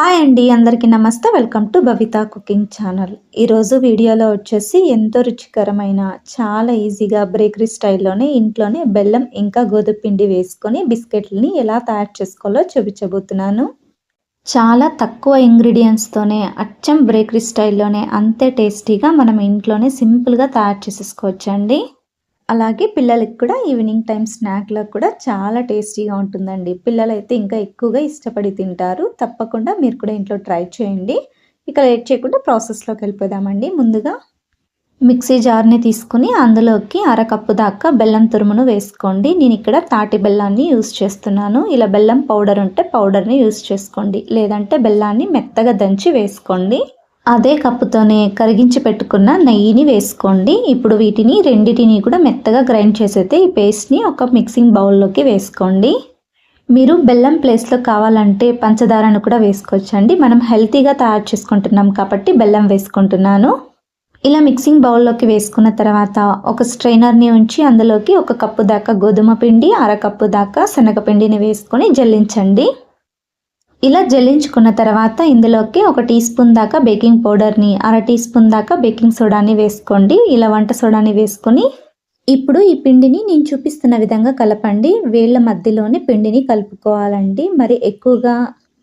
Hi అండి అందరికీ నమస్తే. Welcome to Bhavitha cooking channel. ఈరోజు వీడియోలో వచ్చేసి ఎంతో రుచికరమైన చాలా ఈజీగా బేకరీ స్టైల్లోనే ఇంట్లోనే బెల్లం ఇంకా గోధుపిండి వేసుకొని బిస్కెట్లని ఎలా తయారు చేసుకోవాలో చూపించబోతున్నాను చాలా తక్కువ ఇంగ్రీడియంట్స్తోనే అచ్చం బేకరీ స్టైల్లోనే అంతే టేస్టీగా మనం ఇంట్లోనే సింపుల్గా తయారు చేసేసుకోవచ్చండి. అలాగే పిల్లలకి కూడా ఈవినింగ్ టైం స్నాక్లో కూడా చాలా టేస్టీగా ఉంటుందండి. పిల్లలు అయితే ఇంకా ఎక్కువగా ఇష్టపడి తింటారు. తప్పకుండా మీరు కూడా ఇంట్లో ట్రై చేయండి. ఇక లేట్ చేయకుండా ప్రాసెస్లోకి వెళ్ళిపోదామండి. ముందుగా మిక్సీ జార్ని తీసుకుని అందులోకి అరకప్పు దాకా బెల్లం తురుమును వేసుకోండి. నేను ఇక్కడ తాటి బెల్లాన్ని యూస్ చేస్తున్నాను. ఇలా బెల్లం పౌడర్ ఉంటే పౌడర్ని యూస్ చేసుకోండి. లేదంటే బెల్లాన్ని మెత్తగా దంచి వేసుకోండి. అదే కప్పుతోనే కరిగించి పెట్టుకున్న నెయ్యిని వేసుకోండి. ఇప్పుడు వీటిని రెండిటిని కూడా మెత్తగా గ్రైండ్ చేసైతే ఈ పేస్ట్ని ఒక మిక్సింగ్ బౌల్లోకి వేసుకోండి. మీరు బెల్లం ప్లేస్లో కావాలంటే పంచదారను కూడా వేసుకోవచ్చండి. మనం హెల్తీగా తయారు చేసుకుంటున్నాం కాబట్టి బెల్లం వేసుకుంటున్నాను. ఇలా మిక్సింగ్ బౌల్లోకి వేసుకున్న తర్వాత ఒక స్ట్రైనర్ని ఉంచి అందులోకి ఒక కప్పు దాకా గోధుమ పిండి అర కప్పు దాకా శనగపిండిని వేసుకొని జల్లించండి. ఇలా జల్లించుకున్న తర్వాత ఇందులోకి ఒక టీ స్పూన్ దాకా బేకింగ్ పౌడర్ని అర టీ స్పూన్ దాకా బేకింగ్ సోడాని వేసుకోండి. ఇలా వంట సోడాని వేసుకొని ఇప్పుడు ఈ పిండిని నేను చూపిస్తున్న విధంగా కలపండి. వేళ్ళ మధ్యలోనే పిండిని కలుపుకోవాలండి. మరి ఎక్కువగా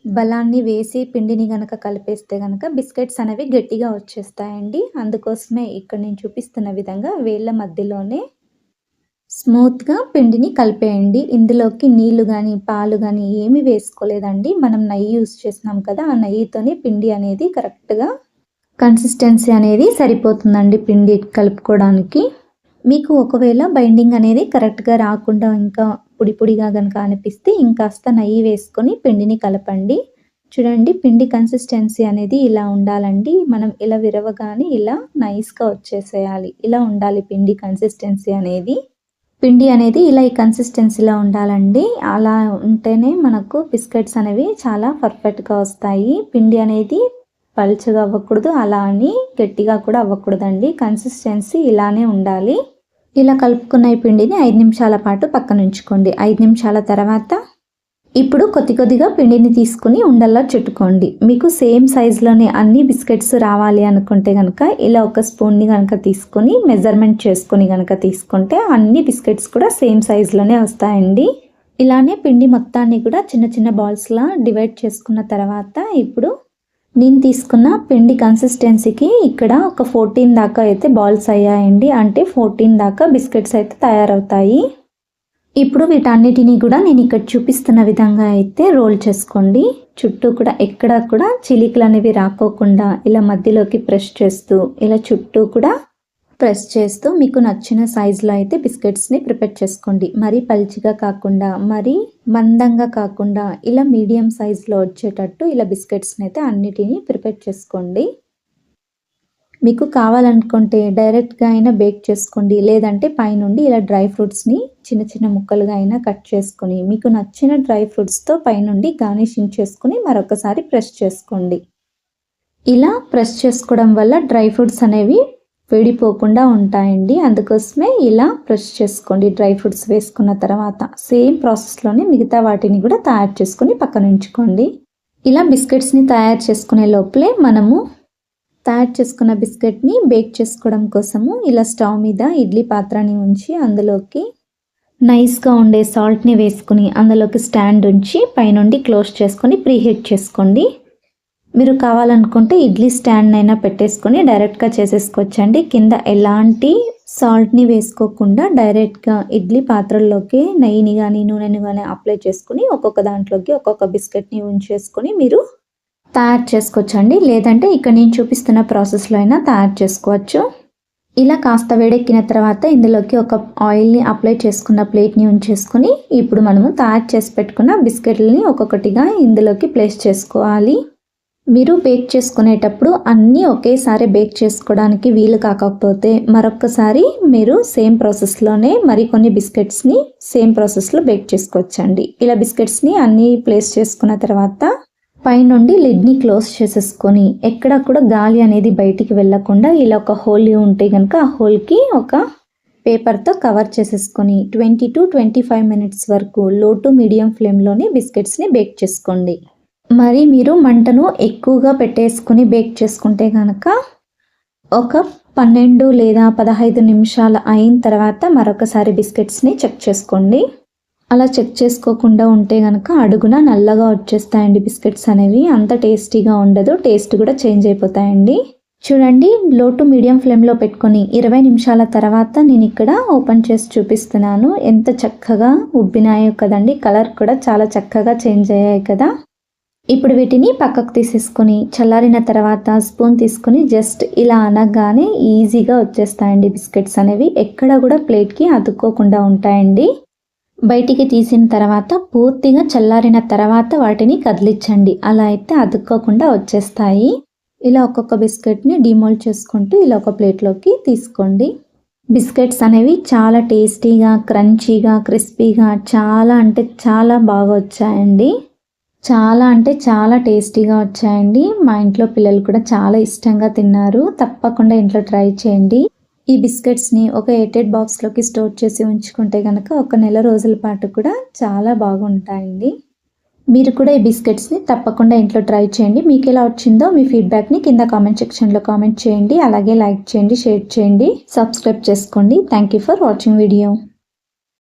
బలాన్ని వేసి పిండిని కనుక కలిపేస్తే కనుక బిస్కెట్స్ అనేవి గట్టిగా వచ్చేస్తాయండి. అందుకోసమే ఇక్కడ నేను చూపిస్తున్న విధంగా వేళ్ళ మధ్యలోనే స్మూత్గా పిండిని కలిపేయండి. ఇందులోకి నీళ్ళు కానీ పాలు కానీ ఏమి వేసుకోలేదండి. మనం నెయ్యి యూస్ చేసినాం కదా ఆ నెయ్యితోనే పిండి అనేది కరెక్ట్గా కన్సిస్టెన్సీ అనేది సరిపోతుందండి పిండి కలుపుకోవడానికి. మీకు ఒకవేళ బైండింగ్ అనేది కరెక్ట్గా రాకుండా ఇంకా పొడి పొడిగా కనుక అనిపిస్తే ఇంకాస్త నెయ్యి వేసుకొని పిండిని కలపండి. చూడండి పిండి కన్సిస్టెన్సీ అనేది ఇలా ఉండాలండి. మనం ఇలా విరవగానే ఇలా నైస్గా వచ్చేసేయాలి. ఇలా ఉండాలి పిండి కన్సిస్టెన్సీ అనేది. పిండి అనేది ఇలా ఈ కన్సిస్టెన్సీలో ఉండాలండి. అలా ఉంటేనే మనకు బిస్కెట్స్ అనేవి చాలా పర్ఫెక్ట్గా వస్తాయి. పిండి అనేది పలుచగా అవ్వకూడదు అలా అని గట్టిగా కూడా అవ్వకూడదండి. కన్సిస్టెన్సీ ఇలానే ఉండాలి. ఇలా కలుపుకున్న ఈ పిండిని ఐదు నిమిషాల పాటు పక్కన ఉంచుకోండి. ఐదు నిమిషాల తర్వాత ఇప్పుడు కొద్ది కొద్దిగా పిండిని తీసుకుని ఉండల్లా చుట్టుకోండి. మీకు సేమ్ సైజులోనే అన్ని బిస్కెట్స్ రావాలి అనుకుంటే కనుక ఇలా ఒక స్పూన్ని కనుక తీసుకొని మెజర్మెంట్ చేసుకొని కనుక తీసుకుంటే అన్ని బిస్కెట్స్ కూడా సేమ్ సైజులోనే వస్తాయండి. ఇలానే పిండి మొత్తాన్ని కూడా చిన్న చిన్న బాల్స్లా డివైడ్ చేసుకున్న తర్వాత ఇప్పుడు నేను తీసుకున్న పిండి కన్సిస్టెన్సీకి ఇక్కడ ఒక ఫోర్టీన్ దాకా అయితే బాల్స్ అయ్యాయండి. అంటే ఫోర్టీన్ దాకా బిస్కెట్స్ అయితే తయారవుతాయి. ఇప్పుడు వీటన్నిటినీ కూడా నేను ఇక్కడ చూపిస్తున్న విధంగా అయితే రోల్ చేసుకోండి. చుట్టూ కూడా ఎక్కడ కూడా చిలికలు అనేవి రాకోకుండా ఇలా మధ్యలోకి ప్రెస్ చేస్తూ ఇలా చుట్టూ కూడా ప్రెస్ చేస్తూ మీకు నచ్చిన సైజులో అయితే బిస్కెట్స్ని ప్రిపేర్ చేసుకోండి. మరీ పల్చిగా కాకుండా మరీ మందంగా కాకుండా ఇలా మీడియం సైజులో వచ్చేటట్టు ఇలా బిస్కెట్స్ని అయితే అన్నిటినీ ప్రిపేర్ చేసుకోండి. మీకు కావాలనుకుంటే డైరెక్ట్గా అయినా బేక్ చేసుకోండి. లేదంటే పైనుండి ఇలా డ్రై ఫ్రూట్స్ని చిన్న చిన్న ముక్కలుగా అయినా కట్ చేసుకొని మీకు నచ్చిన డ్రై ఫ్రూట్స్తో పైనుండి గార్నిషింగ్ చేసుకుని మరొకసారి ప్రెస్ చేసుకోండి. ఇలా ప్రెస్ చేసుకోవడం వల్ల డ్రై ఫ్రూట్స్ అనేవి వేడిపోకుండా ఉంటాయండి. అందుకోసమే ఇలా ప్రెస్ చేసుకోండి. డ్రై ఫ్రూట్స్ వేసుకున్న తర్వాత సేమ్ ప్రాసెస్లోనే మిగతా వాటిని కూడా తయారు చేసుకొని పక్కన ఉంచుకోండి. ఇలా బిస్కెట్స్ని తయారు చేసుకునే లోపలే మనము తయారు చేసుకున్న బిస్కెట్ని బేక్ చేసుకోవడం కోసము ఇలా స్టవ్ మీద ఇడ్లీ పాత్రని ఉంచి అందులోకి నైస్గా ఉండే సాల్ట్ని వేసుకుని అందులోకి స్టాండ్ ఉంచి పైనుండి క్లోజ్ చేసుకొని ప్రీహీట్ చేసుకోండి. మీరు కావాలనుకుంటే ఇడ్లీ స్టాండ్ అయినా పెట్టేసుకొని డైరెక్ట్గా చేసేసుకోవచ్చండి. కింద ఎలాంటి సాల్ట్ని వేసుకోకుండా డైరెక్ట్గా ఇడ్లీ పాత్రల్లోకి నెయ్యిని కానీ నూనెని కానీ అప్లై చేసుకుని ఒక్కొక్క దాంట్లోకి ఒక్కొక్క బిస్కెట్ని ఉంచేసుకొని మీరు తయారు చేసుకోవచ్చండి. లేదంటే ఇక్కడ నేను చూపిస్తున్న ప్రాసెస్లో అయినా తయారు చేసుకోవచ్చు. ఇలా కాస్త వేడెక్కిన తర్వాత ఇందులోకి ఒక ఆయిల్ని అప్లై చేసుకున్న ప్లేట్ని ఉంచేసుకొని ఇప్పుడు మనము తయారు చేసి పెట్టుకున్న బిస్కెట్లని ఒక్కొక్కటిగా ఇందులోకి ప్లేస్ చేసుకోవాలి. మీరు బేక్ చేసుకునేటప్పుడు అన్నీ ఒకేసారి బేక్ చేసుకోవడానికి వీలు కాకపోతే మరొకసారి మీరు సేమ్ ప్రాసెస్లోనే మరికొన్ని బిస్కెట్స్ని సేమ్ ప్రాసెస్లో బేక్ చేసుకోవచ్చండి. ఇలా బిస్కెట్స్ని అన్నీ ప్లేస్ చేసుకున్న తర్వాత పైనుండి లిడ్ని క్లోజ్ చేసేసుకొని ఎక్కడ కూడా గాలి అనేది బయటికి వెళ్ళకుండా ఇలా ఒక హోల్ ఉంటే కనుక ఆ హోల్కి ఒక పేపర్తో కవర్ చేసేసుకొని twenty two twenty five minutes వరకు లో టు మీడియం ఫ్లేమ్లోనే బిస్కెట్స్ని బేక్ చేసుకోండి. మరి మీరు మంటను ఎక్కువగా పెట్టేసుకుని బేక్ చేసుకుంటే కనుక ఒక పన్నెండు లేదా పదహైదు నిమిషాలు అయిన తర్వాత మరొకసారి బిస్కెట్స్ని చెక్ చేసుకోండి. అలా చెక్ చేసుకోకుండా ఉంటే కనుక అడుగున నల్లగా వచ్చేస్తాయండి బిస్కెట్స్ అనేవి. అంత టేస్టీగా ఉండదు. టేస్ట్ కూడా చేంజ్ అయిపోతాయండి. చూడండి లో టు మీడియం ఫ్లేమ్లో పెట్టుకొని ఇరవై నిమిషాల తర్వాత నేను ఇక్కడ ఓపెన్ చేసి చూపిస్తున్నాను. ఎంత చక్కగా ఉబ్బినాయో కదండి. కలర్ కూడా చాలా చక్కగా చేంజ్ అయ్యాయి కదా. ఇప్పుడు వీటిని పక్కకు తీసేసుకొని చల్లారిన తర్వాత స్పూన్ తీసుకొని జస్ట్ ఇలా అనగానే ఈజీగా వచ్చేస్తాయండి బిస్కెట్స్ అనేవి. ఎక్కడ కూడా ప్లేట్కి అతుక్కోకుండా ఉంటాయండి. బయటికి తీసిన తర్వాత పూర్తిగా చల్లారిన తర్వాత వాటిని కదిలించండి. అలా అయితే అతుక్కోకుండా వచ్చేస్తాయి. ఇలా ఒక్కొక్క బిస్కెట్ని డిమోల్డ్ చేసుకుంటూ ఇలా ఒక ప్లేట్లోకి తీసుకోండి. బిస్కెట్స్ అనేవి చాలా టేస్టీగా క్రంచీగా క్రిస్పీగా చాలా అంటే చాలా బాగా వచ్చాయండి. చాలా అంటే చాలా టేస్టీగా వచ్చాయండి. మా ఇంట్లో పిల్లలు కూడా చాలా ఇష్టంగా తిన్నారు. తప్పకుండా ఇంట్లో ట్రై చేయండి. ఈ బిస్కెట్స్ని ఒక ఎయిటెడ్ బాక్స్లోకి స్టోర్ చేసి ఉంచుకుంటే కనుక ఒక నెల రోజుల పాటు కూడా చాలా బాగుంటాయండి. మీరు కూడా ఈ బిస్కెట్స్ని తప్పకుండా ఇంట్లో ట్రై చేయండి. మీకు ఎలా వచ్చిందో మీ ఫీడ్బ్యాక్ని కింద కామెంట్ సెక్షన్లో కామెంట్ చేయండి. అలాగే లైక్ చేయండి షేర్ చేయండి సబ్స్క్రైబ్ చేసుకోండి. Thank you for watching video.